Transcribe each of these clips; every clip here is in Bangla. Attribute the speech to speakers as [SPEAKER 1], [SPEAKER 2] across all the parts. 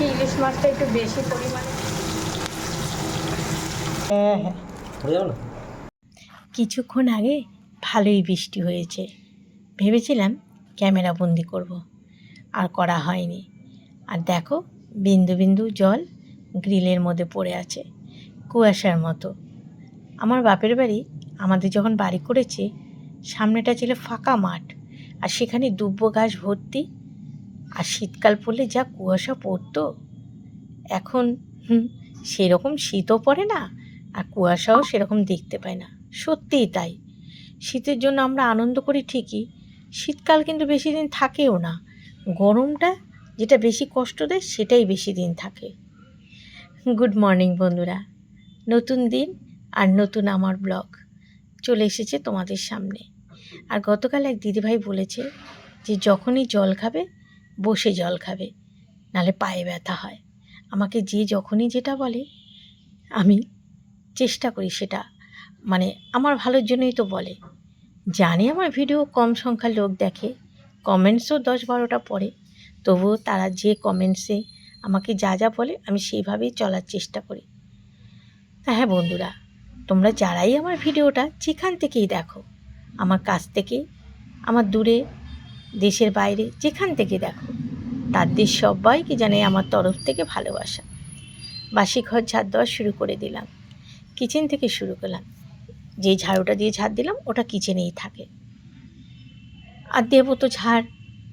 [SPEAKER 1] আজকে ইলিশ মাছটা একটু বেশি পরিমাণে।
[SPEAKER 2] হ্যাঁ হ্যাঁ।
[SPEAKER 3] হয়ে
[SPEAKER 2] কিছুক্ষণ আগে ভালোই বৃষ্টি হয়েছে। ভেবেছিলাম ক্যামেরা বন্দি করব আর করা হয়নি। আর দেখো বিন্দু বিন্দু জল গ্রিলের মধ্যে পড়ে আছে কুয়াশার মতো। আমার বাপের বাড়ি আমাদের যখন বাড়ি করেছে সামনেটা ছিল ফাঁকা মাঠ আর সেখানে দুব্বো গাছ ভর্তি আর শীতকাল পড়লে যা কুয়াশা পড়তো, এখন সেরকম শীতও পড়ে না আর কুয়াশাও সেরকম দেখতে পাই না। সত্যিই তাই। শীতের জন্য আমরা আনন্দ করি ঠিকই, শীতকাল কিন্তু বেশি দিন থাকেও না। গরমটা যেটা বেশি কষ্ট দেয় সেটাই বেশি দিন থাকে। গুড মর্নিং বন্ধুরা। নতুন দিন আর নতুন আমার ব্লগ চলে এসেছে তোমাদের সামনে। আর গতকাল এক দিদিভাই বলেছে যে, যখনই জল খাবে বসে জল খাবে, নালে পায়ে ব্যথা হয়। আমাকে যে যখনই যেটা বলে, আমি চেষ্টা করি সেটা। মানে আমার ভালোর জন্যই তো বলে। জানি আমার ভিডিও কম সংখ্যার লোক দেখে, কমেন্টসও দশ বারোটা পড়ে। তবুও তারা যে কমেন্টসে আমাকে যা যা বলে, আমি সেইভাবেই চলার চেষ্টা করি। তা হ্যাঁ বন্ধুরা, তোমরা যারাই আমার ভিডিওটা যেখান থেকেই দেখো, আমার কাছ থেকে, আমার দূরে দেশের বাইরে, যেখান থেকে দেখো। তাদের সবাইকে জানাই আমার তরফ থেকে ভালোবাসা। বাসি ঘর ঝাড় দেওয়া শুরু করে দিলাম। কিচেন থেকে শুরু করলাম। যে ঝাড়ুটা দিয়ে ঝাড় দিলাম, ওটা কিচেনেই থাকে। আর দেবো তো ঝাড়।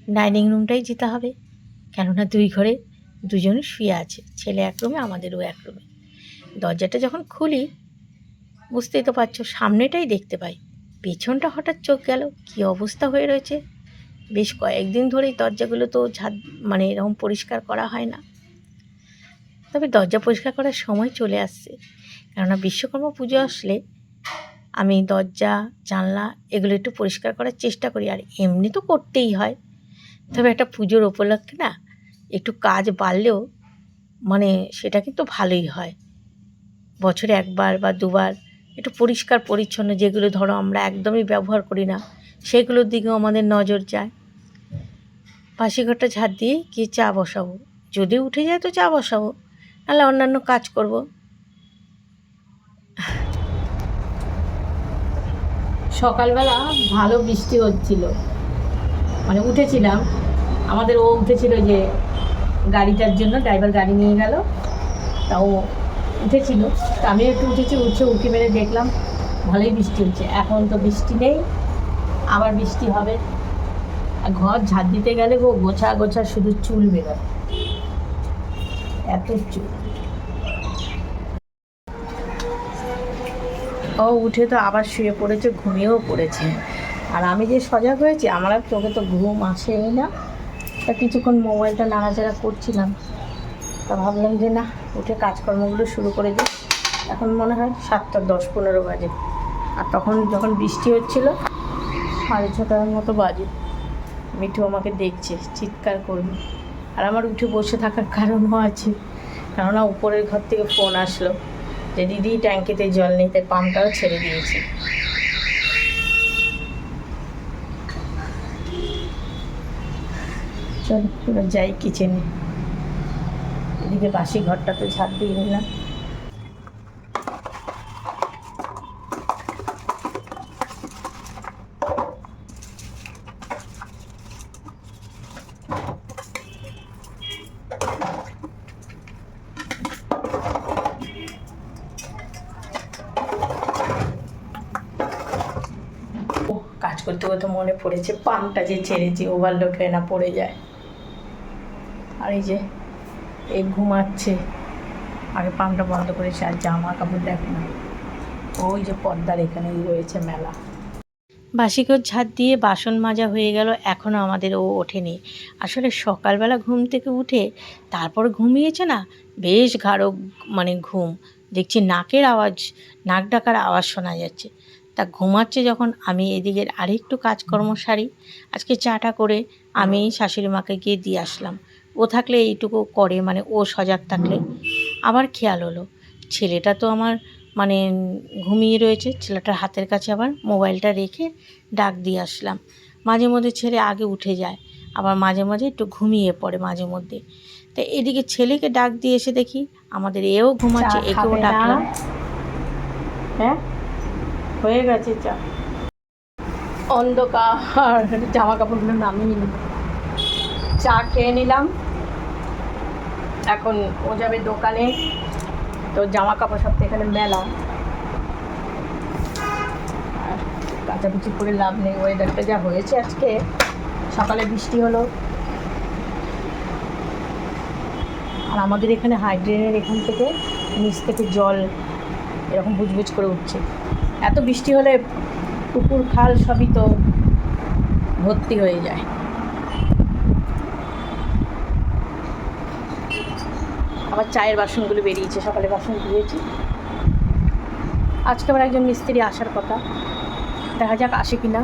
[SPEAKER 2] ডাইনিং রুমটাই যেতে হবে। কেননা দুই ঘরে দুজনে শুয়ে আছে। ছেলে এক রুমে, আমাদেরও এক রুমে। দরজাটা যখন খুলি, বুঝতেই তো পারছ, সামনেটাই দেখতে পাই। পেছনটা হঠাৎ চোখ গেল। কি অবস্থা হয়ে রয়েছে? বেশ কয়েকদিন ধরেই দরজাগুলো তো ঝাড় মানে এরকম পরিষ্কার করা হয় না। তবে দরজা পরিষ্কার করার সময় চলে আসছে। কেননা বিশ্বকর্মা পুজো আসলে আমি দরজা, জানলা এগুলো একটু পরিষ্কার করার চেষ্টা করি। আর এমনি তো করতেই হয়। তবে একটা পুজোর উপলক্ষে না একটু কাজ বাড়লেও মানে সেটা কিন্তু ভালোই হয়। বছরে একবার বা দুবার একটু পরিষ্কার পরিচ্ছন্ন যেগুলো ধরো আমরা একদমই ব্যবহার করি না, সেগুলোর দিকেও আমাদের নজর যায়। পাশি ঘরটা ঝাড় দিয়ে কি চা বসাবো। যদি উঠে যায় তো চা বসাবো, নাহলে অন্যান্য কাজ করব।
[SPEAKER 1] সকালবেলা ভালো বৃষ্টি হচ্ছিল। মানে উঠেছিলাম। আমাদের ও উঠেছিল যে গাড়িটার জন্য, ড্রাইভার গাড়ি নিয়ে গেল। তা ও উঠেছিল। তা আমি একটু উঠেছি, উঠে উঠে মেরে দেখলাম, ভালোই বৃষ্টি হচ্ছে। এখন তো বৃষ্টি নেই, আবার বৃষ্টি হবে। ঘর ঝাড় দিতে গেলে গো গোছা গোছা শুধু চুল বেরোয়। এত চুল। ও উঠে তো আবার শুয়ে পড়েছে, ঘুমিয়েও পড়েছে। আর আমি যে সজাগ হয়েছি, আমার আর চোখে তো ঘুম আসেই না। তা কিছুক্ষণ মোবাইলটা নাড়াচাড়া করছিলাম। তা ভাবলাম যে না, উঠে কাজকর্মগুলো শুরু করে দিই। এখন মনে হয় সাতটা দশ পনেরো বাজে। আর তখন যখন বৃষ্টি হচ্ছিল, সাড়ে ছটার মতো বাজে। মিঠু আমাকে দেখছে, চিৎকার করবে আর আমার উঠে বসে থাকার কারণও আছে। কেননা উপরের ঘর থেকে ফোন আসলো যে, দিদি, ট্যাঙ্কিতে জল নেই, তাই পাম্পটাও ছেড়ে দিয়েছি। চল যাই কিচেনে এদিকে বাসি ঘরটা তো ঝাড় দিয়ে নিলাম ও কাজ করতে করতে মনে পড়েছে পাম্পটা যে ছেড়েছি ওভারলোড হয়ে না পড়ে যায়। আর এই যে এই ঘুমাচ্ছে। আগে পাম্পটা বন্ধ করেছে, আর জামা কাপড় দেখ না। ওই যে পর্দার এখানেই রয়েছে মেলা।
[SPEAKER 2] বাসিঘর ঝাড় দিয়ে বাসন মাজা হয়ে গেল এখনও আমাদের ও ওঠেনি। আসলে সকালবেলা ঘুম থেকে উঠে তারপর ঘুমিয়েছে না, বেশ গাঢ় মানে ঘুম। দেখছি নাকের আওয়াজ, নাক ডাকার আওয়াজ শোনা যাচ্ছে। তা ঘুমাচ্ছে যখন আমি এদিকের আরেকটু কাজকর্ম সারি। আজকে চাটা করে আমি শাশুড়ি মাকে গিয়ে দিয়ে আসলাম। ও থাকলে এইটুকু করে মানে ও সজাগ থাকলে। আবার খেয়াল হলো ছেলেটা তো আমার মানে ঘুমিয়ে রয়েছে ছেলেটার হাতের কাছে আবার মোবাইলটা রেখে ডাক দিয়ে আসলাম। মাঝে মধ্যে ছেলে আগে উঠে যায় আবার মাঝে মাঝে একটু ঘুমিয়ে পড়ে মাঝে মধ্যে। তো এদিকে ছেলেকে ডাক দিয়ে এসে দেখি আমাদের এও ঘুমাচ্ছে একেও ডাকলাম।
[SPEAKER 1] হ্যাঁ? হয়ে গেছে চা অন্ধকার জামা কাপড়গুলো নামিয়ে নিলাম। চা খেয়ে নিলাম। এখন ও যাবে দোকানে। তো জামা কাপড় সব এখানে মেলা। কাচাকুচি করে লাভ নেই ওয়েদারটা যা হয়েছে আজকে। সকালে বৃষ্টি হলো। আর আমাদের এখানে হাইড্রেনের এখান থেকে নিচ থেকে জল এরকম বুজবুজ করে উঠছে। এত বৃষ্টি হলে পুকুর, খাল সবই তো ভর্তি হয়ে যায়। আবার চায়ের বাসনগুলো বেরিয়েছে, সকালে বাসন ধুয়েছি। আজকে আবার একজন মিস্ত্রি আসার কথা। দেখা যাক আসে কি না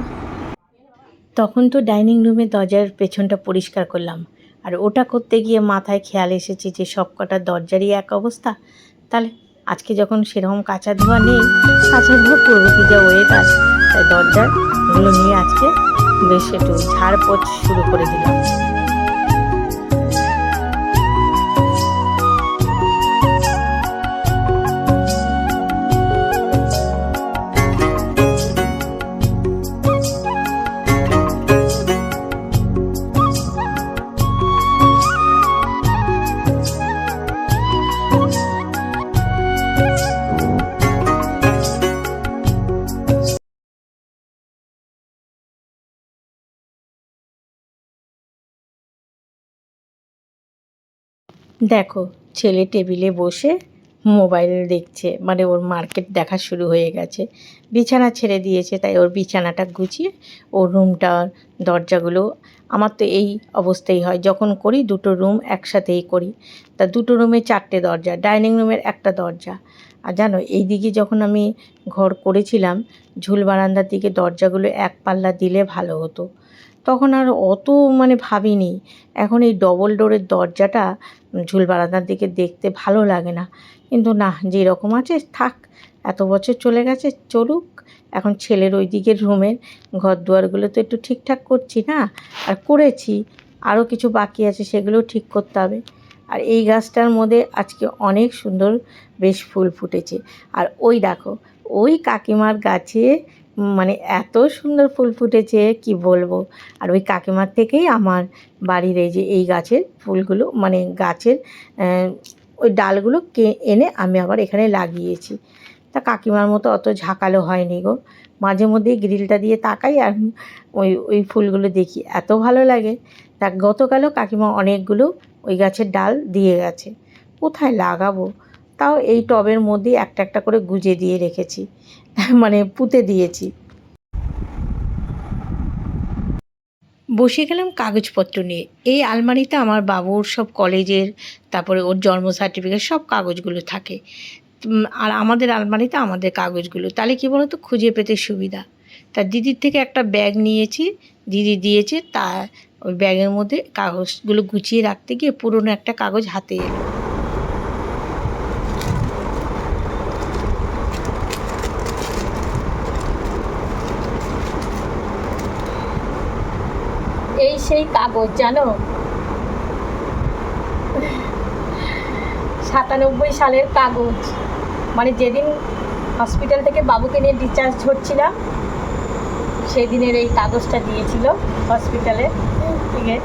[SPEAKER 2] তখন তো ডাইনিং রুমে দরজার পেছনটা পরিষ্কার করলাম। আর ওটা করতে গিয়ে মাথায় খেয়াল এসেছে যে সব কটা দরজারই এক অবস্থা। তাহলে আজকে যখন সেরকম কাঁচা ধোয়া নেই, কাঁচা ধোয়া করব কি যা ওয়েদার তাই দরজার দরজাগুলো নিয়ে আজকে বেশ একটু ঝাড়পোছ শুরু করে দিলাম। দেখো, ছেলে টেবিলে বসে মোবাইল দেখছে মানে ওর মার্কেট দেখা শুরু হয়ে গেছে। বিছানা ছেড়ে দিয়েছে, তাই ওর বিছানাটা গুছিয়ে ওর রুমটার দরজাগুলো, আমার তো এই অবস্থাই হয়, যখন করি দুটো রুম একসাথেই করি। তা দুটো রুমে চারটে দরজা, ডাইনিং রুমের একটা দরজা। আর জানো এই দিকে যখন আমি ঘর করেছিলাম, ঝুল বারান্দার দিকে দরজাগুলো এক পাল্লা দিলে ভালো হতো। তখন আর অত মানে ভাবিনি। এখন এই ডবল ডোরের দরজাটা ঝুল বারান্দার দিকে দেখতে ভালো লাগে না। কিন্তু না, যেরকম আছে থাক, এত বছর চলে গেছে, চলুক। এখন ছেলের ওই দিকের রুমের ঘর দুয়ারগুলো তো একটু ঠিকঠাক করছি না? আর করেছি আরও কিছু বাকি আছে সেগুলো ঠিক করতে হবে। আর এই গাছটার মধ্যে আজকে অনেক সুন্দর বেশ ফুল ফুটেছে। আর ওই দেখো, ওই কাকিমার গাছে মানে এত সুন্দর ফুল ফুটেছে, কি বলব? আর ওই কাকিমার থেকেই আমার বাড়ির এই যে এই গাছের ফুলগুলো মানে গাছের ওই ডালগুলো কে, এনে আমি আবার এখানে লাগিয়েছি। তা কাকিমার মতো অত ঝাঁকালো হয়নি গো। মাঝে মধ্যেই গ্রিলটা দিয়ে তাকাই আর ওই ওই ফুলগুলো দেখি, এত ভালো লাগে। তা গতকালও কাকিমা অনেকগুলো ওই গাছের ডাল দিয়ে গেছে। কোথায় লাগাবো? তাও এই টবের মধ্যে একটা একটা করে গুজে দিয়ে রেখেছি মানে পুঁতে দিয়েছি। বসে গেলাম কাগজপত্র নিয়ে। এই আলমারিতে আমার বাবুর সব কলেজের, তারপরে ওর জন্ম সার্টিফিকেট সব কাগজগুলো থাকে। আর আমাদের আলমারিতে আমাদের কাগজগুলো। তাহলে কী বলতো? খুঁজে পেতে সুবিধা। তা দিদির থেকে একটা ব্যাগ নিয়েছি, দিদি দিয়েছে, তা ওই ব্যাগের মধ্যে কাগজগুলো গুছিয়ে রাখতে গিয়ে পুরনো একটা কাগজ হাতে এলো
[SPEAKER 1] এই কাগজ জানো? সাতানব্বই সালের কাগজ। মানে যেদিন হসপিটাল থেকে বাবুকে নিয়ে ডিসচার্জ হচ্ছিলাম সেদিনের এই কাগজটা দিয়েছিল হসপিটালে থেকে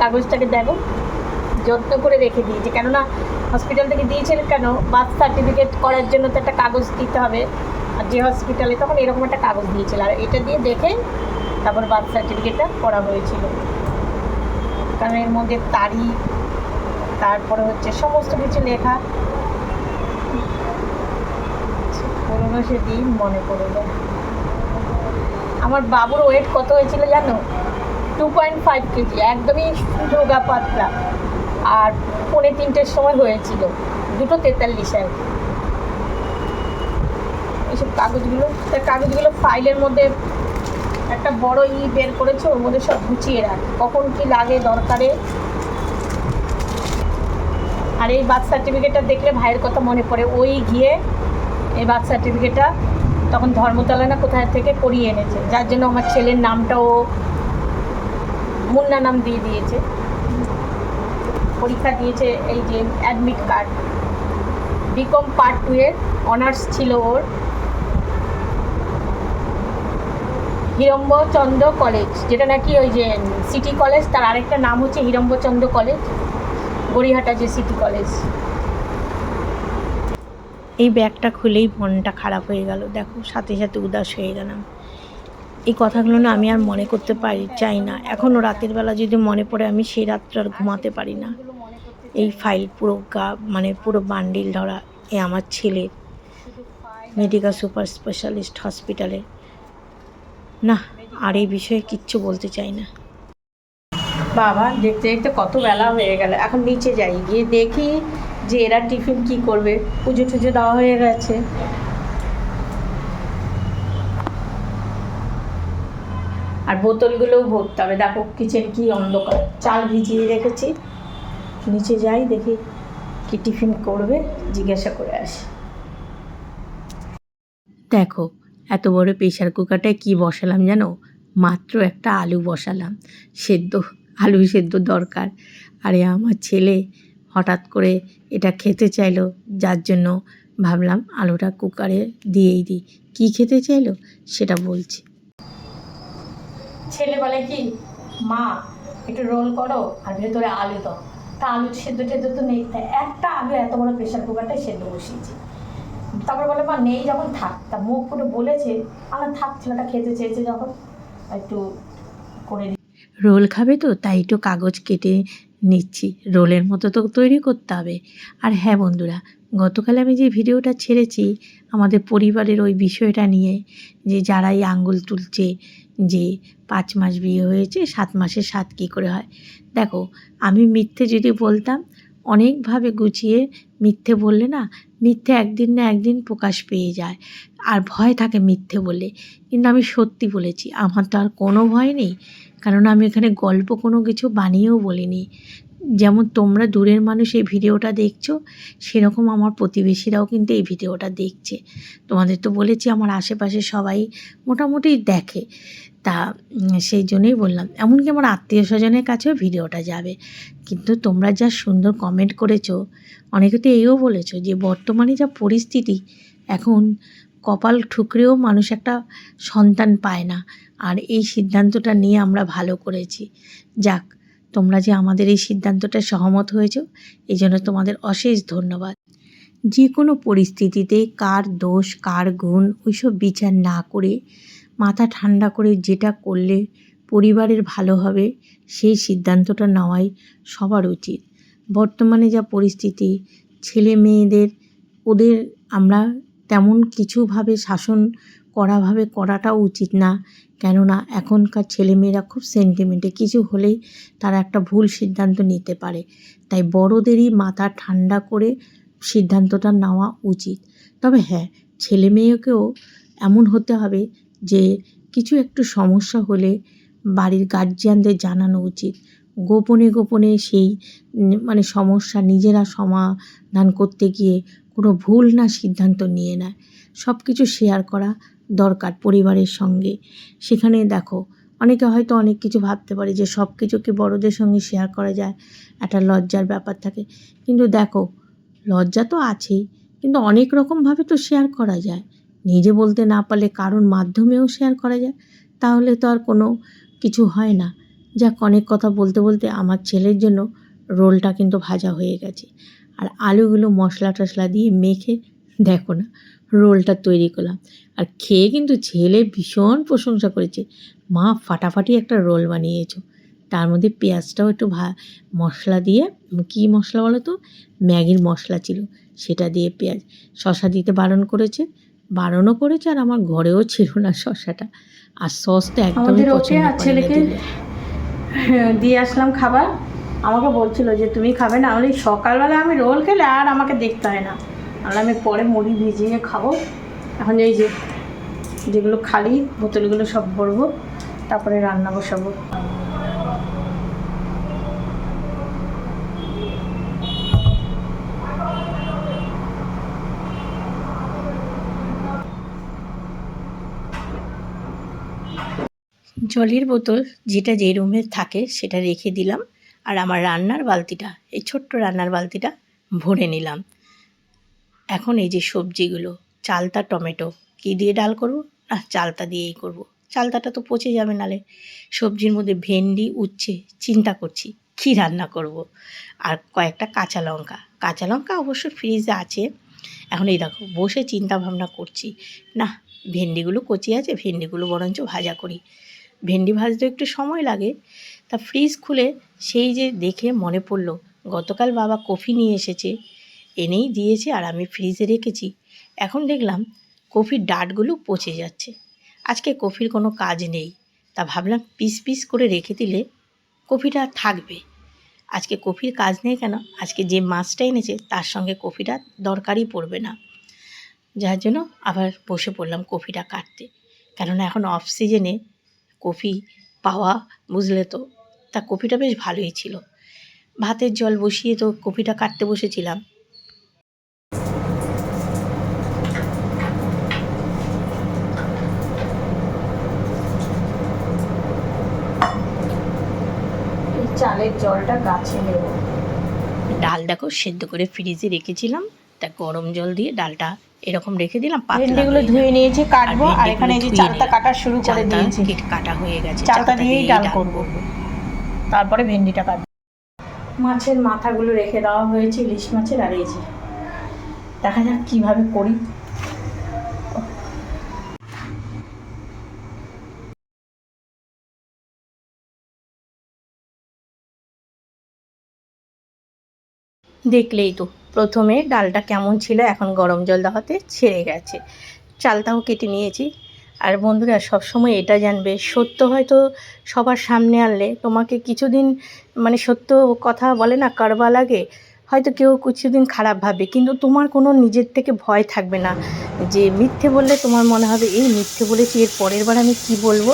[SPEAKER 1] কাগজটাকে দেখো, যত্ন করে রেখে দিয়েছে। কেননা হসপিটাল থেকে দিয়েছিল কেন? বার্থ সার্টিফিকেট করার জন্য তো একটা কাগজ দিতে হবে। আর যে হসপিটালে তখন এরকম একটা কাগজ দিয়েছিল। আর এটা দিয়ে দেখে তারপর বার্থ সার্টিফিকেটটা করা হয়েছিল। কারণ এর মধ্যে তারিখ, তারপরে হচ্ছে সমস্ত কিছু লেখা। পুরোনো সে দিন মনে পড়ল আমার বাবুর ওয়েট কত হয়েছিল জানো? টু পয়েন্ট ফাইভ কেজি, একদমই রোগা পাতলা। আর পৌনে তিনটের সময় হয়েছিল, দুটো তেতাল্লিশ আর। এইসব কাগজগুলো তার কাগজগুলো ফাইলের মধ্যে একটা বড় ই বের করেছে, ওর মধ্যে সব গুছিয়ে রাখ। কখন কি লাগে দরকারে। আর এই বার্থ সার্টিফিকেটটা দেখলে ভাইয়ের কথা মনে পড়ে। ওই গিয়ে এই বার্থ সার্টিফিকেটটা তখন ধর্মতলা না কোথায় থেকে করিয়ে এনেছে। যার জন্য আমার ছেলের নামটাও মুন্না নাম দিয়ে দিয়েছে। পরীক্ষা দিয়েছে এই যে admit card BCom part two এর অনার্স ছিল ওর। হিরম্বচন্দ্র কলেজ, যেটা নাকি ওই যে সিটি কলেজ তার আরেকটা নাম হচ্ছে হিরম্বচন্দ্র কলেজ গড়িহাটা যে সিটি কলেজ
[SPEAKER 2] এই ব্যাগটা খুলেই মনটা খারাপ হয়ে গেল, দেখো, সাথে সাথে উদাস হয়ে গেলাম। এই কথাগুলো না আমি আর মনে করতে পারি, চাই না। এখনও রাতের বেলা যদি মনে পড়ে, আমি সেই রাত্রে আর ঘুমাতে পারি না। এই ফাইল পুরো গা মানে পুরো বান্ডিল ধরা, এ আমার ছেলের। মেডিকেল সুপার স্পেশালিস্ট হসপিটালে না আর এই বিষয়ে কিচ্ছু বলতে চাই না।
[SPEAKER 1] বাবা দেখতে দেখতে কত বেলা হয়ে গেল। এখন নিচে যাই গিয়ে দেখি যে এরা টিফিন কি করবে। পুজো টুজো দেওয়া হয়ে গেছে। আর বোতলগুলোও ভরতে হবে। দেখো কিচেন কি অন্ধকার। চাল ভিজিয়ে রেখেছি। নিচে যাই দেখি কি টিফিন করবে। জিজ্ঞাসা করে আসি।
[SPEAKER 2] দেখো এত বড় প্রেশার কুকারটায় কি বসালাম জানো? মাত্র একটা আলু বসালাম। সেদ্ধ, আলু সেদ্ধ দরকার। আরে আমার ছেলে হঠাৎ করে এটা খেতে চাইলো, যার জন্য ভাবলাম আলুটা কুকারে দিয়েই দিই। কী খেতে চাইলো? সেটা বলছি।
[SPEAKER 1] ছেলে বলে কি, মা, একটু রোল করো আর ভেতরে আলু দাও। তা আলু সেদ্ধ টেদ্ধ তো নেই। একটা আলু এত বড় প্রেশার কুকারটাই সেদ্ধ বসিয়েছি। তারপর বলে, মা, নেই, যখন থাক। তা মুখ করে বলেছে আমার থাক, ছেলেটা খেতে চেয়েছে যখন। একটু করে
[SPEAKER 2] রোল খাবে তো, তাই একটু কাগজ কেটে নিচ্ছি। রোলের মতো তো তৈরি করতে হবে। আর হ্যাঁ বন্ধুরা, গতকাল আমি যে ভিডিওটা ছেড়েছি, আমাদের পরিবারের ওই বিষয়টা নিয়ে, যে যারাই আঙ্গুল তুলছে যে পাঁচ মাস বিয়ে হয়েছে, সাত মাসে সাত কী করে হয়? দেখো, আমি মিথ্যে যদি বলতাম, অনেকভাবে গুছিয়ে মিথ্যে বললে না মিথ্যে একদিন না একদিন প্রকাশ পেয়ে যায়। আর ভয় থাকে মিথ্যে বলে। কিন্তু আমি সত্যি বলেছি, আমার তো আর কোনো ভয় নেই। কারণ আমি এখানে গল্প কোনো কিছু বানিয়েও বলিনি। যেমন তোমরা দূরের মানুষ এই ভিডিওটা দেখছ, সেরকম আমার প্রতিবেশীরাও কিন্তু এই ভিডিওটা দেখছে। তোমাদের তো বলেছি, আমার আশেপাশে সবাই মোটামুটি দেখে। তা সেই জন্যই বললাম। এমনকি আমার আত্মীয় স্বজনের কাছেও ভিডিওটা যাবে। কিন্তু তোমরা যা সুন্দর কমেন্ট করেছ, অনেকে তো এইও বলেছ যে বর্তমানে যা পরিস্থিতি, এখন কপাল ঠুকরেও মানুষ একটা সন্তান পায় না। আর এই সিদ্ধান্তটা নিয়ে আমরা ভালো করেছি। যাক, তোমরা যে আমাদের এই সিদ্ধান্তটা সহমত হয়েছো এই জন্য তোমাদের অশেষ ধন্যবাদ। যে কোনো পরিস্থিতিতে কার দোষ, কার গুণ, ওইসব বিচার না করে মাথা ঠান্ডা করে যেটা করলে পরিবারের ভালো হবে, সেই সিদ্ধান্তটা নেওয়াই সবার উচিত। বর্তমানে যা পরিস্থিতি, ছেলে মেয়েদের, ওদের আমরা তেমন কিছুভাবে শাসন করাভাবে করাটাও উচিত না। কেননা এখনকার ছেলেমেয়েরা খুব সেন্টিমেন্টে কিছু হলেই তারা একটা ভুল সিদ্ধান্ত নিতে পারে। তাই বড়োদেরই মাথা ঠান্ডা করে সিদ্ধান্তটা নেওয়া উচিত। তবে হ্যাঁ ছেলে মেয়েকেও এমন হতে হবে যে কিছু একটু সমস্যা হলে বাড়ির গার্জিয়ানদের জানানো উচিত। গোপনে গোপনে সেই মানে সমস্যা নিজেরা সমাধান করতে গিয়ে কোনো ভুল না সিদ্ধান্ত নিয়ে নেয়। সব কিছু শেয়ার করা দরকার পরিবারের সঙ্গে। সেখানে দেখো, অনেকে হয়তো অনেক কিছু ভাবতে পারে যে সব কিছু কি বড়োদের সঙ্গে শেয়ার করা যায়, একটা লজ্জার ব্যাপার থাকে। কিন্তু দেখো, লজ্জা তো আছেই, কিন্তু অনেক রকমভাবে তো শেয়ার করা যায়। নিজে বলতে না পারলে কারোর মাধ্যমেও শেয়ার করা যায়, তাহলে তো আর কোনো কিছু হয় না। যাক, অনেক কথা বলতে বলতে আমার ছেলের জন্য রোলটা কিন্তু ভাজা হয়ে গেছে। আর আলুগুলো মশলা টশলা দিয়ে মেখে, দেখো না, রোলটা তৈরি করলাম। আর খেয়ে কিন্তু ছেলে ভীষণ প্রশংসা করেছে। মা, ফাটাফাটি একটা রোল বানিয়েছো। তার মধ্যে পেঁয়াজটাও একটু ভা, মশলা দিয়ে, কী মশলা বলো তো? ম্যাগির মশলা ছিল, সেটা দিয়ে পেঁয়াজ। শশা দিতে বারণ করেছে বারণও করেছে আর আমার ঘরেও ছিল না শশাটা আর সসটা একদমই পছন্দ
[SPEAKER 1] ছেলেকে
[SPEAKER 2] দিলে।
[SPEAKER 1] দিয়ে আসলাম খাবার। আমাকে বলছিল যে তুমি খাবে না? আমি সকালবেলা আমি রোল খেলে আর আমাকে দেখতে হয় না। আর আমি পরে মুড়ি ভিজিয়ে খাব। এখন এই যে যেগুলো খালি বোতলগুলো সব ভরবো তারপরে রান্না বসাবো।
[SPEAKER 2] জলের বোতল যেটা যে রুমে থাকে সেটা রেখে দিলাম আর আমার রান্নার বালতিটা, এই ছোট্ট রান্নার বালতিটা ভরে নিলাম। এখন এই যে সবজিগুলো, চালতা টমেটো, কী দিয়ে ডাল করব? না, চালতা দিয়েই করব। চালতাটা তো পচে যাবে নালে। সবজির মধ্যে ভেন্ডি, উচ্ছে, চিন্তা করছি, কী রান্না করব। আর কয়েকটা কাঁচা লঙ্কা। কাঁচা লঙ্কা অবশ্য ফ্রিজে আছে। এখন এই দেখো, বসে চিন্তা ভাবনা করছি। না, ভেন্ডিগুলো কচি আছে, ভেন্ডিগুলো বরঞ্চ ভাজা করি। ভেন্ডি ভাজতে একটু সময় লাগে। তা ফ্রিজ খুলে সেই যে দেখে মনে পড়ল, গতকাল বাবা কফি নিয়ে এসেছে, এনেই দিয়েছে আর আমি ফ্রিজে রেখেছি। এখন দেখলাম কফির ডাটগুলো পচে যাচ্ছে। আজকে কফির কোনো কাজ নেই। তা ভাবলাম পিস পিস করে রেখে দিলে কফিটা থাকবে। আজকে কফির কাজ নেই কেন? আজকে যে মাছটা এনেছে, তার সঙ্গে কফিটা দরকারই পড়বে না। যার জন্য আবার বসে পড়লাম কফিটা কাটতে। কেননা এখন অফ সিজনে কফি পাওয়া বুঝলে তো তা কফিটা বেশ ভালোই ছিল। ভাতের জল বসিয়ে তো কফিটা কাটতে বসেছিলাম।
[SPEAKER 1] চালের জলটা গাছে দেব
[SPEAKER 2] ডাল দেখো সেদ্ধ করে ফ্রিজে রেখেছিলাম তা গরম জল দিয়ে ডালটা এরকম রেখে দিলাম
[SPEAKER 1] ভেন্ডিগুলো ধুয়ে নিয়েছি কাটবো
[SPEAKER 2] আর
[SPEAKER 1] এখানে এই যে চালটা কাটা শুরু করে দিয়েছি।
[SPEAKER 2] কেটে কাটা হয়ে গেছে
[SPEAKER 1] চালটা দিয়েই ডাল
[SPEAKER 2] ডাল
[SPEAKER 1] করব। তারপরে ভেন্ডিটা কাটবো। মাছের মাথাগুলো রেখে দেওয়া হয়েছে ইলিশ মাছের আর এই যে। দেখা যাক কীভাবে করি।
[SPEAKER 2] দেখলেই তো। প্রথমে ডালটা কেমন ছিল এখন গরম জল দেওয়াতে ছেড়ে গেছে। চালটাও কেটে নিয়েছি। আর বন্ধুরা সব সময় এটা জানবে, সত্য হয়তো সবার সামনে আনলে। তোমাকে কিছুদিন মানে সত্য কথা বলে না কারবা লাগে। হয়তো কেউ কিছুদিন খারাপ ভাবে, কিন্তু তোমার কোনো নিজের থেকে ভয় থাকবে না যে মিথ্যে বললে তোমার মনে হবে, এই মিথ্যে বলেছি, এর পরের বার আমি কি বলব?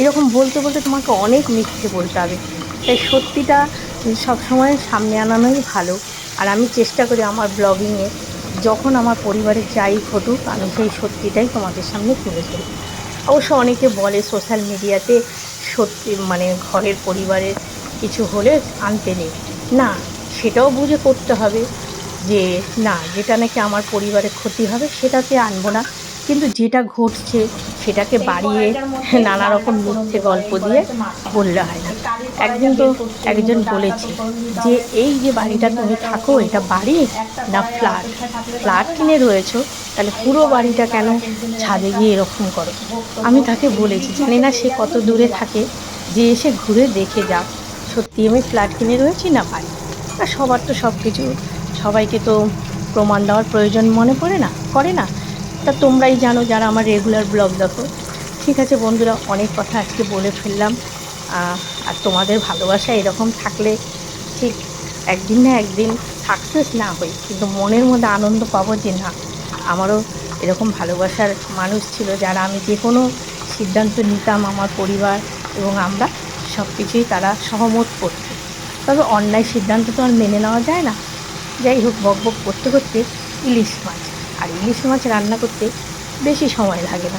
[SPEAKER 2] এরকম বলতে বলতে তোমাকে অনেক মিথ্যে বলতে হবে। তাই সত্যিটা সবসময় সামনে আনানোই ভালো। আর আমি চেষ্টা করি আমার ব্লগিংয়ে যখন আমার পরিবারে যাই ঘটুক, আমি সেই সত্যিটাই তোমাদের সামনে তুলে ধরি। অবশ্য অনেকে বলে সোশ্যাল মিডিয়াতে সত্যি মানে ঘরের পরিবারের কিছু হলে আনতে নেই। না, সেটাও বুঝে করতে হবে যে, না, যেটা নাকি আমার পরিবারের ক্ষতি হবে সেটাতে আনব না। কিন্তু যেটা ঘটছে সেটাকে বাড়িয়ে নানা রকম মিথ্যে গল্প দিয়ে বললে হয় না। একদিন তো একজন বলেছে যে এই যে বাড়িটা তুমি থাকো এটা বাড়ি না ফ্ল্যাট। ফ্ল্যাট কিনে রয়েছো তাহলে পুরো বাড়িটা কেন ছাদে গিয়ে এরকম করো? আমি তাকে বলেছি জানি না সে কত দূরে থাকে যে এসে ঘুরে দেখে যাক সত্যি আমি ফ্ল্যাট কিনে রয়েছি না বাড়ি? আর সবার তো সব কিছু সবাইকে তো প্রমাণ দেওয়ার প্রয়োজন মনে পড়ে না করে না। তা তোমরাই জানো যারা আমার রেগুলার ব্লগ দেখো। ঠিক আছে বন্ধুরা, অনেক কথা আজকে বলে ফেললাম। আর তোমাদের ভালোবাসা এরকম থাকলে ঠিক একদিন না একদিন সাকসেস না হই কিন্তু মনের মধ্যে আনন্দ পাবো যে না, আমারও এরকম ভালোবাসার মানুষ ছিল যারা আমি যে কোনো সিদ্ধান্ত নিতাম আমার পরিবার এবং আমরা সব কিছুই তারা সহমত করত। তবে অন্যায় সিদ্ধান্ত তো আর মেনে নেওয়া যায় না। যাই হোক, বক বক করতে করতে ইলিশ মাছ। আর ইলিশ মাছ রান্না করতে বেশি সময় লাগে না।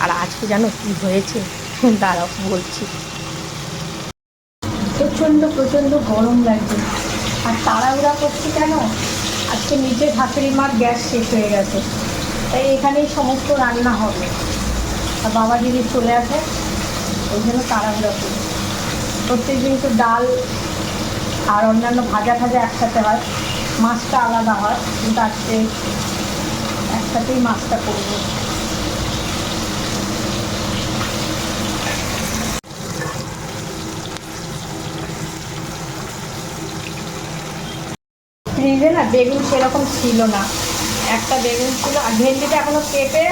[SPEAKER 2] আর আজকে জানো কী হয়েছে? দাঁড়াও, বলছি।
[SPEAKER 1] প্রচণ্ড প্রচণ্ড গরম লাগছে। আর তাড়াহুড়া করছি কেন? আজকে নিজের শাশুড়ি মার গ্যাস শেষ হয়ে গেছে। তাই এখানেই সমস্ত রান্না হবে। আর বাবা যদি চলে আসে, ওই জন্য তাড়াহুড়া করি প্রত্যেক দিন তো ডাল আর অন্যান্য ভাজা ভাজা একসাথে হয়। মাছটা আলাদা হয়। কিন্তু আজকে একসাথেই মাছটা করব। ফ্রিজে না বেগুন সেরকম ছিল না। একটা বেগুন ছিল, আর ভেন্ডিটা এখনও কেটে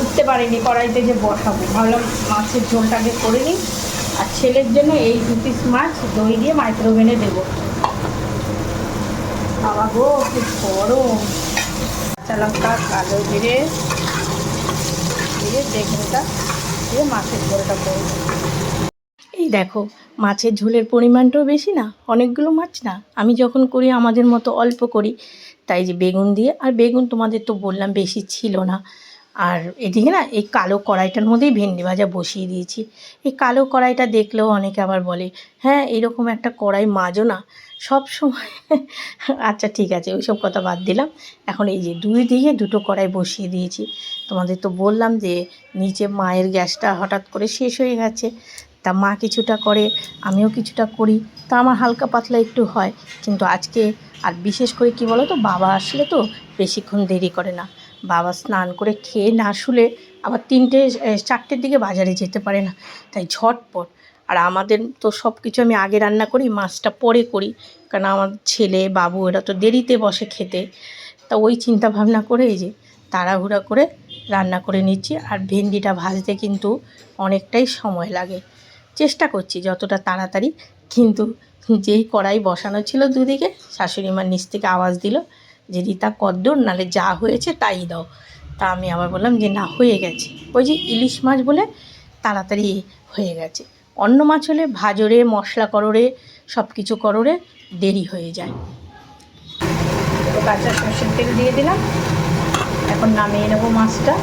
[SPEAKER 1] উঠতে পারিনি, কড়াইতে যে বসাবো। ভাবলাম মাছের ঝোলটাকে করে নিই। আর ছেলের জন্য এই দু পিস মাছ দই দিয়ে মাইক্রোওভেনে দেবো। বাবা গো খুব গরম। কাঁচা লঙ্কা, কালো জিরে দিয়ে বেগুনটা দিয়ে মাছের ঝোলটা করব
[SPEAKER 2] এই দেখো, মাছের ঝোলের পরিমাণটাও বেশি না, অনেকগুলো মাছ না? আমি যখন করি, আমাদের মতো অল্প করি, তাই যে বেগুন দিয়ে, আর বেগুন তোমাদের তো বললাম বেশি ছিল না। আর এদিকে না, এই কালো কড়াইটার মধ্যেই ভেন্ডি ভাজা বসিয়ে দিয়েছি। এই কালো কড়াইটা দেখলেও অনেকে আবার বলে হ্যাঁ এরকম একটা কড়াই মাজো না। সব সময়। আচ্ছা ঠিক আছে ওই সব কথা বাদ দিলাম। এখন এই যে দুই দিকে দুটো কড়াই বসিয়ে দিয়েছি। তোমাদের তো বললাম যে, নিচে মায়ের গ্যাসটা হঠাৎ করে শেষ হয়ে গেছে। তা মা কিছুটা করে, আমিও কিছুটা করি। তা আমার হালকা পাতলা একটু হয়, কিন্তু আজকে আর বিশেষ করে কি বলো তো বাবা আসলে তো বেশিক্ষণ দেরি করে না। বাবা স্নান করে খেয়ে না শুলে আবার তিনটে চারটের দিকে বাজারে যেতে পারে না। তাই ঝটপট আর আমাদের তো সব কিছু আমি আগে রান্না করি, মাছটা পরে করি। কারণ আমার ছেলে, বাবু এরা তো দেরিতে বসে খেতে। তা ওই চিন্তা ভাবনা করে এই যে তাড়াহুড়া করে রান্না করে নিচ্ছি। আর ভেন্ডিটা ভাজতে কিন্তু অনেকটাই সময় লাগে। চেষ্টা করছি যতটা তাড়াতাড়ি। কিন্তু যেই কড়াই বসানো ছিল দুদিকে, শাশুড়ি মার নিচ থেকে আওয়াজ দিল যে, রীতা, কদ্দূর, নালে যা হয়েছে তাই দাও। তা আমি আবার বললাম যে, না, হয়ে গেছে। ওই যে ইলিশ মাছ বলে তাড়াতাড়ি হয়ে গেছে। অন্য মাছ হলে ভাজরে মশলা কররে সব কিছু কররে দেরি হয়ে যায়। তো কাঁচা সর্ষের তেল দিয়ে দিলাম। এখন নামিয়ে নেব মাছটা।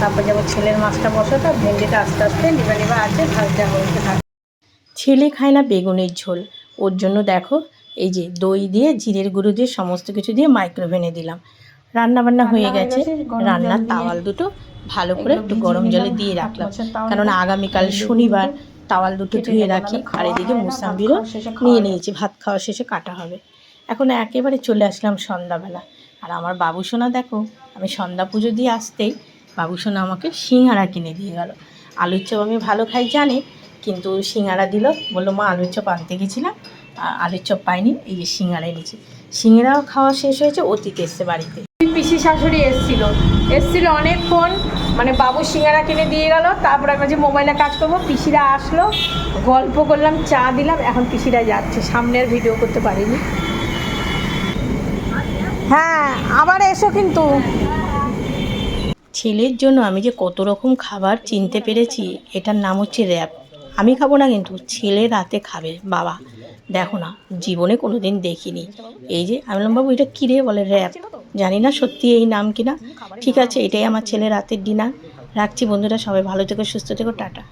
[SPEAKER 2] তারপর যাব ছেলের মাছটা বসাতে। ভেন্ডিটা আস্তে আস্তে নিবা নিবা আছে ভাজটা থাকে ছেলে খায় না বেগুনের ঝোল। ওর জন্য দেখো এই যে দই দিয়ে জিরের গুঁড়ো দিয়ে সমস্ত কিছু দিয়ে মাইক্রোভেনে দিলাম। রান্না বান্না হয়ে গেছে রান্নার তাওয়াল দুটো ভালো করে একটু গরম জলে দিয়ে রাখলাম।
[SPEAKER 1] তাওয়াল
[SPEAKER 2] কেননা আগামীকাল শনিবার তাওয়াল দুটো ধুয়ে রাখি। আর এদিকে মুসাম্বিরও নিয়ে নিয়েছি ভাত খাওয়া শেষে কাটা হবে। এখন একেবারে চলে আসলাম সন্ধ্যাবেলা। আর আমার বাবুসোনা দেখো আমি সন্ধ্যা পুজো দিয়ে আসতেই বাবুসোনা আমাকে সিঙ্গারা কিনে দিয়ে গেল। আলুর চপ আমি ভালো খাই জানি কিন্তু সিঙ্গারা দিল বলল মা আলুর চপ আনতে গেছিলাম আলুর চপ পাইনি এই যে সিঙ্গারা এনেছি। সিঙ্গারাও খাওয়া শেষ হয়েছে অতীত এসছে বাড়িতে।
[SPEAKER 1] পিসি শাশুড়ি এসছিল। এসছিল অনেকক্ষণ মানে বাবু সিঙ্গারা কিনে দিয়ে গেল, তারপর আমি যে মোবাইলে কাজ করব। পিসিরা আসলো, গল্প করলাম, চা দিলাম, এখন পিসিরা যাচ্ছে। সামনে আর ভিডিও করতে পারিনি। হ্যাঁ আবার এসো কিন্তু।
[SPEAKER 2] ছেলের জন্য আমি যে কত রকম খাবার চিনতে পেরেছি, এটার নাম হচ্ছে র্যাপ আমি খাব না কিন্তু ছেলে রাতে খাবে, বাবা। দেখো না, জীবনে কোনো দিন দেখিনি। এই যে আমি বললাম বাবু এটা কিরে বলে র্যাপ জানি না সত্যি এই নাম কিনা ঠিক আছে, এটাই আমার ছেলে রাতের ডিনার রাখছি বন্ধুরা, সবাই ভালো থেকো, সুস্থ থেকো, টাটা।